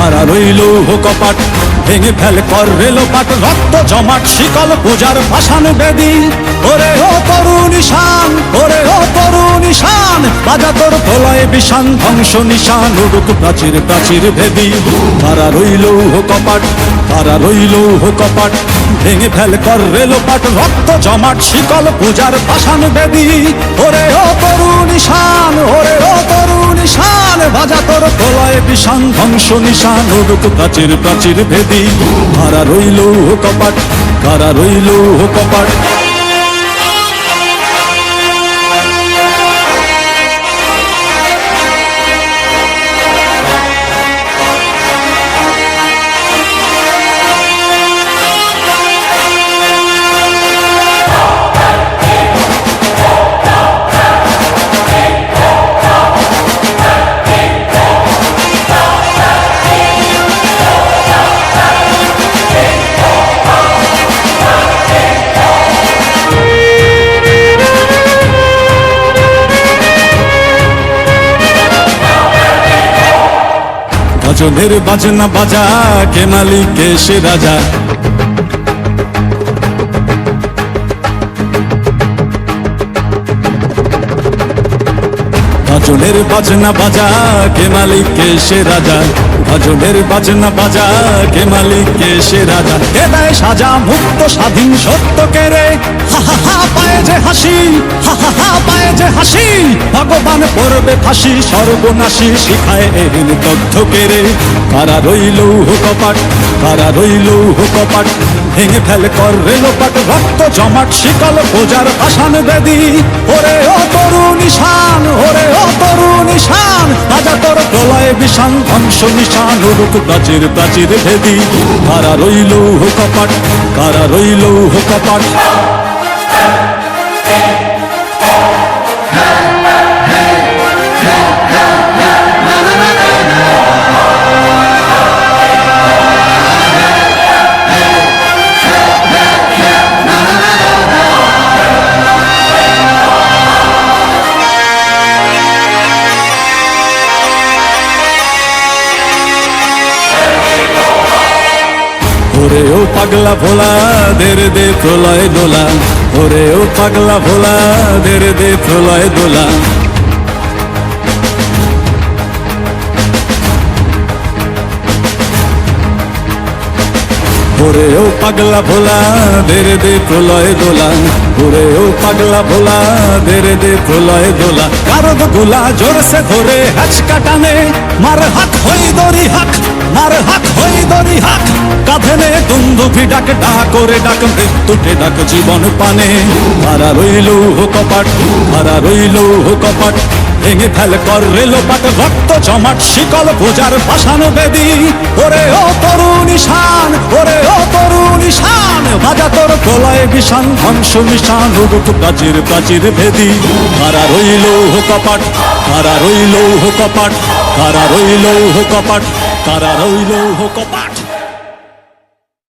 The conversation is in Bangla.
হারা রইল কপাট ভেঙে ফেল কর রেলোপাট রক্ত জমাট, শিকল পূজার ভাসান বেদি। ওরে ও তরুণ ঈশান, ওরে ও তরুণ ঈশান বাজা তোর প্রলয় বিষান, ধ্বংস নিশান, উড়ুক প্রাচীর প্রাচীর ভেদি হারা রইল কপাট হারা রইল কপাট ভেঙে ফেল কর রেলোপাট রক্ত জমাট, শিকল পূজার ভাসান বেদি। ওরে ও তরুণ ঈশান, ওরে ও তোর প্রলয় বিষান ধ্বংস নিশান রূপ প্রাচীর প্রাচীর ভেদি। কারা রইল কপাট? কারা রইল কপাট? গজনের বাজনা বাজা কে মালিক কে সে রাজা। ভজনের বাজনা বাজা, কে মালিক, কে সে রাজা? ভজনের বাজনা বাজা, কে মালিক, কে সে রাজা? কে দেয় সাজা মুক্ত স্বাধীন সত্য কে রে। হা হা পায়ে যে হাসি, হা হা পায়ে যে হাসি। ভগবান পড়বে ফাঁসি, সর্বনাশী শিখায় এদিন তথ্য কে রে। কারা রইল কপাট কারা রইল কপাট ভেঙে ফেল কর রেলোপাট রক্ত জমাট, শিকল পূজার পাষাণ বেদি। ওরে ও তরুণ ঈশান, ওরে ঈশান রাজা তোর প্রলয় বিশান ধ্বংস নিশান উরুক প্রাচীর প্রাচীর ভেদি। কারা রইল কপাট, কারা রইল কপাট? ও পাগলা ভোলা দের দে প্রলয় দোলা, ওরে ও পাগলা ভোলা দের দে প্রলয় দোলা। ওরে ও পাগলা ভোলা দের দে প্রলয় দোলা, ওরে ও পাগলা ভোলা দের দে প্রলয় দোলা। জোরসে ধরে হাচকা টানে, মার হাক হই দরি হাক, মার হই দরি হাক কাঁধে নে দুন্দুভি ডাক ডাক করে ডাক মৃত্যুকে ডাক, জীবন পানে। মারা রইল কপাট মারা রইল কপাট ভেঙে ফেল কর রেলোপাট রক্ত জমাট, শিকল পূজার পাষাণ বেদি। ওরে ও তরুণ ঈশান, ওরে ও তরুণ ঈশান বাজা তোর প্রলয় বিষান, ধ্বংস নিশান উড়ুক প্রাচীর প্রাচীর ভেদি কারা রইল কপাট কারা রইল কপাট কারা রইল কপাট কারা রইল কপাট